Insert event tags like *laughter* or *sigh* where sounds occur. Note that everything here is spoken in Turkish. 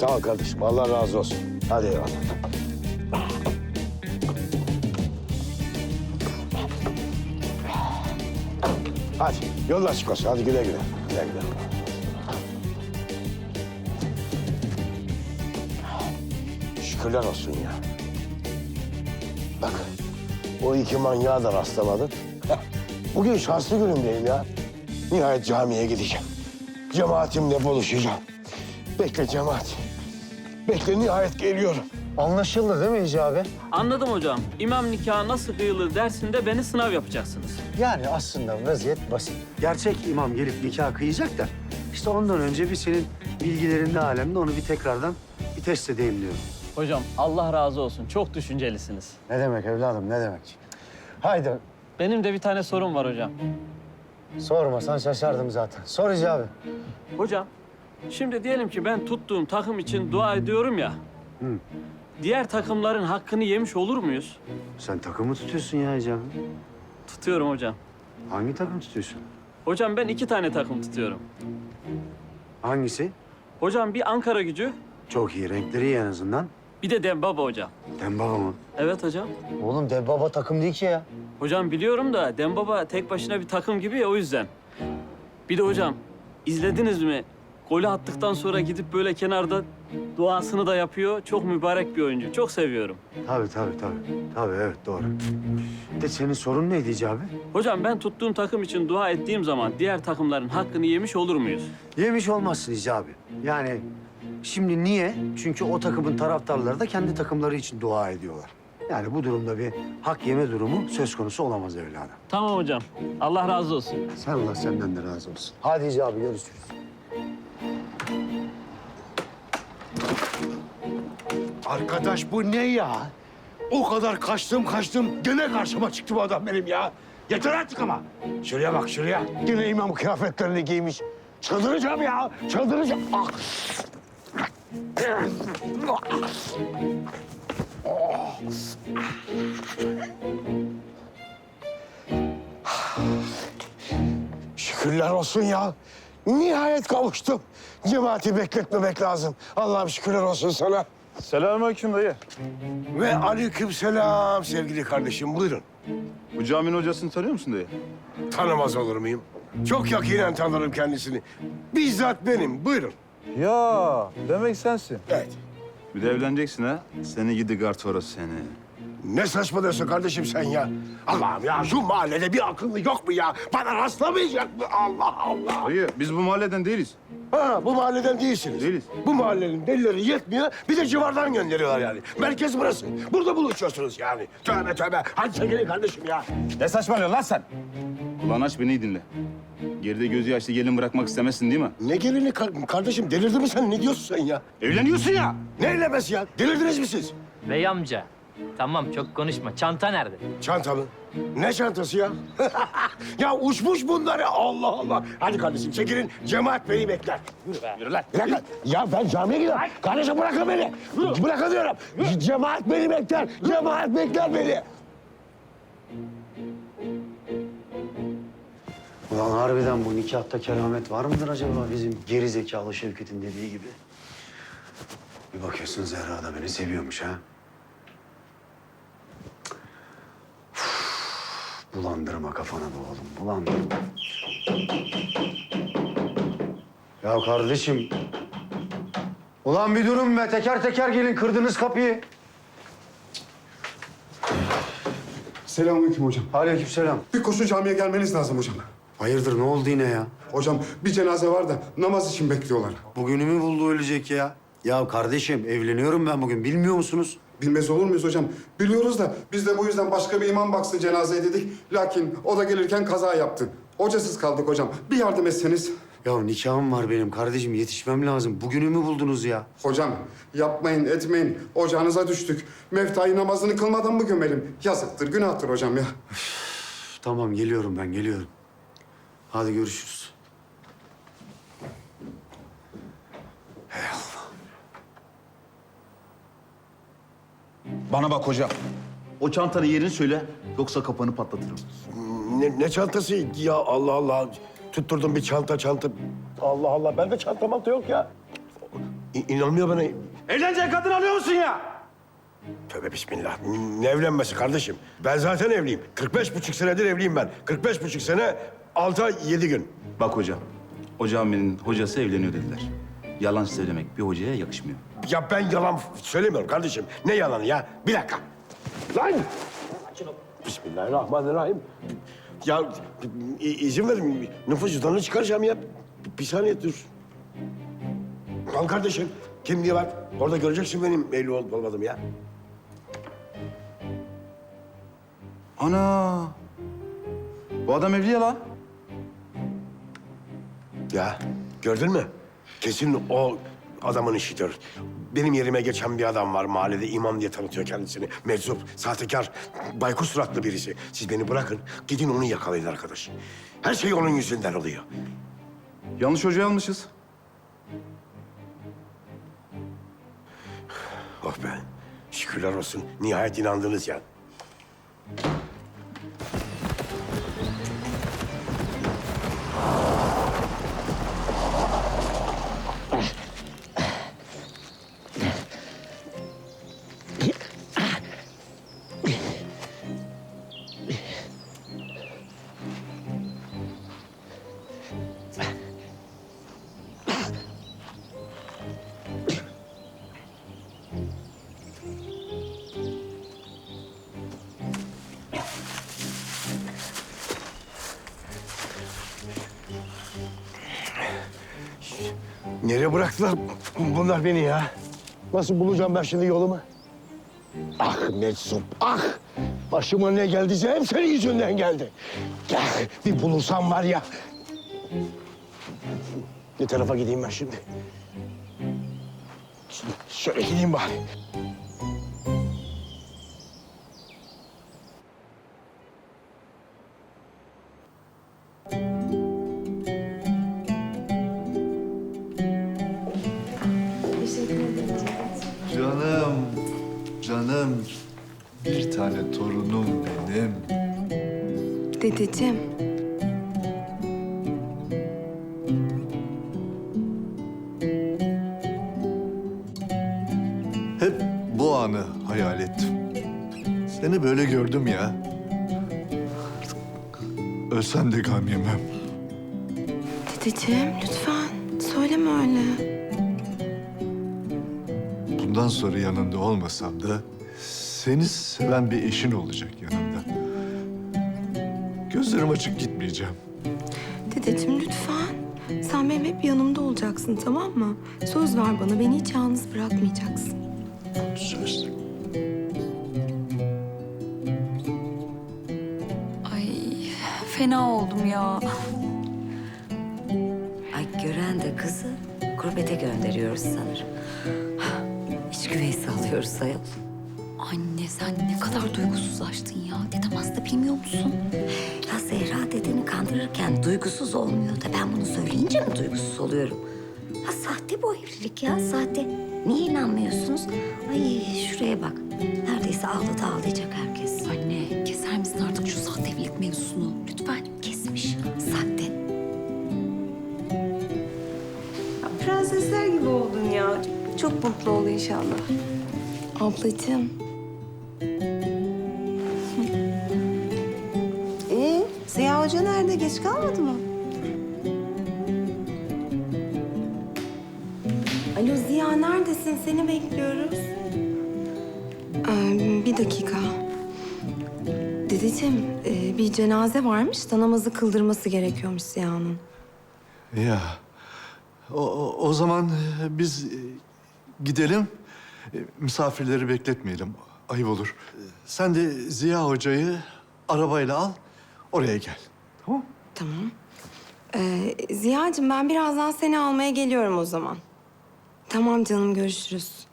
Sağ ol kardeşim. Allah razı olsun. Hadi eyvallah. Hadi yolun açık olsun. Hadi güle güle. Güle güle. Şükürler olsun ya. Bak o iki manyağa da rastlamadık. Bugün şanslı günümdeyim ya. Nihayet camiye gideceğim. Cemaatimle buluşacağım. Bekle cemaat. Bekle nihayet geliyorum. Anlaşıldı değil mi Hicabi? Anladım hocam. İmam nikahı nasıl kıyılır dersinde beni sınav yapacaksınız. Yani aslında vaziyet basit. Gerçek imam gelip nikah kıyacak da... ...işte ondan önce bir senin bilgilerinde alemde onu bir tekrardan bir test edeyim diyorum. Hocam Allah razı olsun. Çok düşüncelisiniz. Ne demek evladım ne demek? Haydi Benim de bir tane sorum var hocam. sormasan şaşardım zaten. Sor Hicabi. Hocam, şimdi diyelim ki ben tuttuğum takım için dua ediyorum ya. Diğer takımların hakkını yemiş olur muyuz? Sen takımı tutuyorsun ya Hicabi. Tutuyorum hocam. Hangi takım tutuyorsun? Hocam ben iki tane takım tutuyorum. Hangisi? Hocam bir Ankara gücü, Çok iyi renkleri iyi en azından. bir de Dembaba hocam. Dembaba mı? Evet hocam. Oğlum Dembaba takım değil ki ya. Hocam biliyorum da Dembaba tek başına bir takım gibi ya o yüzden. Bir de hocam izlediniz mi? Golü attıktan sonra gidip böyle kenarda duasını da yapıyor. Çok mübarek bir oyuncu. Çok seviyorum. Tabii tabii tabii. Tabii evet doğru. De senin sorun neydi Hicabi? Hocam ben tuttuğum takım için dua ettiğim zaman diğer takımların hakkını yemiş olur muyuz? Yemiş olmazsın Hicabi. Yani şimdi niye? Çünkü o takımın taraftarları da kendi takımları için dua ediyorlar. Yani bu durumda bir hak yeme durumu söz konusu olamaz evladım. Tamam hocam. Allah razı olsun. Sen Allah senden de razı olsun. Hadi Hicabi görüşürüz. Arkadaş bu ne ya? O kadar kaçtım kaçtım gene karşıma çıktı bu adam benim ya. Yeter artık ama. Şuraya bak şuraya. Gene imam kıyafetlerini giymiş. Çıldıracağım ya. Çıldıracağım. Ah. Şükürler olsun ya. Nihayet kavuştum. Cemaati bekletmemek lazım. Allah'ım şükürler olsun sana. Selamünaleyküm dayı. Ve aleykümselam sevgili kardeşim. Buyurun. Bu caminin hocasını tanıyor musun dayı? Tanımaz olur muyum? Çok yakinen tanırım kendisini. Bizzat benim. Buyurun. Ya demek sensin. Evet. Bir de evleneceksin ha. Seni gidi gartoro seni. Ne saçmalıyorsun kardeşim sen ya? Allah'ım ya şu mahallede bir akıllı yok mu ya? Bana rastlamayacak mı? Allah Allah. Dayı biz bu mahalleden değiliz. Ha bu mahalleden değilsiniz. Değiliz. Bu mahallenin delileri yetmiyor. Bir de civardan gönderiyorlar yani. Merkez burası. Burada buluşuyorsunuz yani. Tövbe tövbe. Hadi çekilin kardeşim ya. Ne saçmalıyorsun lan sen? Ulan aç beni iyi dinle. Geride gözü yaşlı gelin bırakmak istemezsin değil mi? Ne gelini kar- kardeşim delirdin mi sen? Ne diyorsun sen ya? Evleniyorsun ya. Ne evlenmesi ya? Delirdiniz mi siz? Bey amca. Tamam çok konuşma. Çanta nerede? Çanta mı? Ne çantası ya? *laughs* ya uçmuş bunları Allah Allah. Hadi kardeşim çekilin. Cemaat beni bekler. Yürü be. Yürü lan. Bir dakika. Ya ben camiye gidiyorum. Kardeşim bırakın beni. Bırakın diyorum. Cemaat beni bekler. Cemaat bekler beni. Ulan harbiden bu nikahta keramet var mıdır acaba bizim geri zekalı Şevket'in dediği gibi? Bir bakıyorsun Zehra da beni seviyormuş ha. Üf, Bulandırma kafana be oğlum, bulandırma. Ya kardeşim. Ulan bir durun be, teker teker gelin, kırdınız kapıyı. Selamünaleyküm hocam. Aleykümselam. Bir koşu camiye gelmeniz lazım hocam. Hayırdır, ne oldu yine ya? Hocam bir cenaze var da namaz için bekliyorlar. Bugünümü buldu ölecek ya. Ya kardeşim, evleniyorum ben bugün, bilmiyor musunuz? Bilmez olur muyuz hocam? Biliyoruz da biz de bu yüzden başka bir imam baksın cenazeye dedik. Lakin o da gelirken kaza yaptı. Hocasız kaldık hocam. Bir yardım etseniz. Ya nikahım var benim kardeşim, yetişmem lazım. Bugünümü buldunuz ya. Hocam yapmayın etmeyin. Ocağınıza düştük. Meftayı namazını kılmadan mı gömelim? Yazıktır, günahtır hocam ya. Üf, Tamam, geliyorum ben, geliyorum. Hadi görüşürüz. Bana bak hoca. O çantanın yerini söyle. Yoksa kafanı patlatırım. Ne, ne çantası ya Allah Allah. Tutturdum bir çanta çanta. Allah Allah. Bende çanta manta yok ya. İ- inanmıyor bana. Evlenecek kadın alıyor musun ya? Tövbe bismillah. Ne evlenmesi kardeşim? Ben zaten evliyim. 45 buçuk senedir evliyim ben. 45 buçuk sene, altı ay, yedi gün. Bak hocam, o caminin hocası evleniyor dediler. Yalan söylemek bir hocaya yakışmıyor. Ya ben yalan söylemiyorum kardeşim. Ne yalanı ya? Bir dakika. Lan! Bismillahirrahmanirrahim. Ya izin verin. Nüfus cüzdanını çıkaracağım ya. Bir saniye dur. Al kardeşim. Kimliği var. Orada göreceksin benim evli olup olmadım ya. Ana! Bu adam evli ya lan. Ya gördün mü? Kesin o adamın işidir. Benim yerime geçen bir adam var mahallede imam diye tanıtıyor kendisini. Meczup, sahtekar, baykuş suratlı birisi. Siz beni bırakın, gidin onu yakalayın arkadaş. Her şey onun yüzünden oluyor. Yanlış hocayı almışız. Oh be, şükürler olsun. Nihayet inandınız ya. Nereye bıraktılar bunlar beni ya? Nasıl bulacağım ben şimdi yolumu? Ah meczup, ah! Başıma ne geldiyse hep senin yüzünden geldi. Ya, bir bulursam var ya... Ne tarafa gideyim ben? Şimdi şöyle gideyim bari. Torunum benim. Dedeciğim. Hep bu anı hayal ettim. Seni böyle gördüm ya. Ölsem de gam yemem. Dedeciğim lütfen söyleme öyle. Bundan sonra yanında olmasam da seni seven bir eşin olacak yanında. Gözlerim açık gitmeyeceğim. Dedeciğim lütfen. Sen benim hep yanımda olacaksın tamam mı? Söz ver bana beni hiç yalnız bırakmayacaksın. Söz. Ay fena oldum ya. Ay gören de kızı gurbete gönderiyoruz sanırım. İç güveysi alıyoruz sayıl. Sen ne kadar duygusuzlaştın ya. Dedem hasta bilmiyor musun? Ya Zehra dedeni kandırırken duygusuz olmuyor da ben bunu söyleyince mi duygusuz oluyorum? Ha sahte bu evlilik ya sahte. Niye inanmıyorsunuz? Ay şuraya bak. Neredeyse ağladı ağlayacak herkes. Anne keser misin artık şu sahte evlilik mevzusunu? Lütfen. Kesmiş. Sahte. Prensesler gibi oldun ya. Çok mutlu ol inşallah. Ablacığım. Ee, Ziya Hoca nerede? Geç kalmadı mı? Alo Ziya neredesin? Seni bekliyoruz. Ee, bir dakika. Dedeciğim e, bir cenaze varmış da namazı kıldırması gerekiyormuş Ziya'nın. Ya o, o, o zaman biz e, gidelim. E, Misafirleri bekletmeyelim. Ayıp olur. Sen de Ziya Hoca'yı arabayla al, oraya gel. Tamam Tamam. Ee, Ziya'cığım ben birazdan seni almaya geliyorum o zaman. Tamam canım görüşürüz.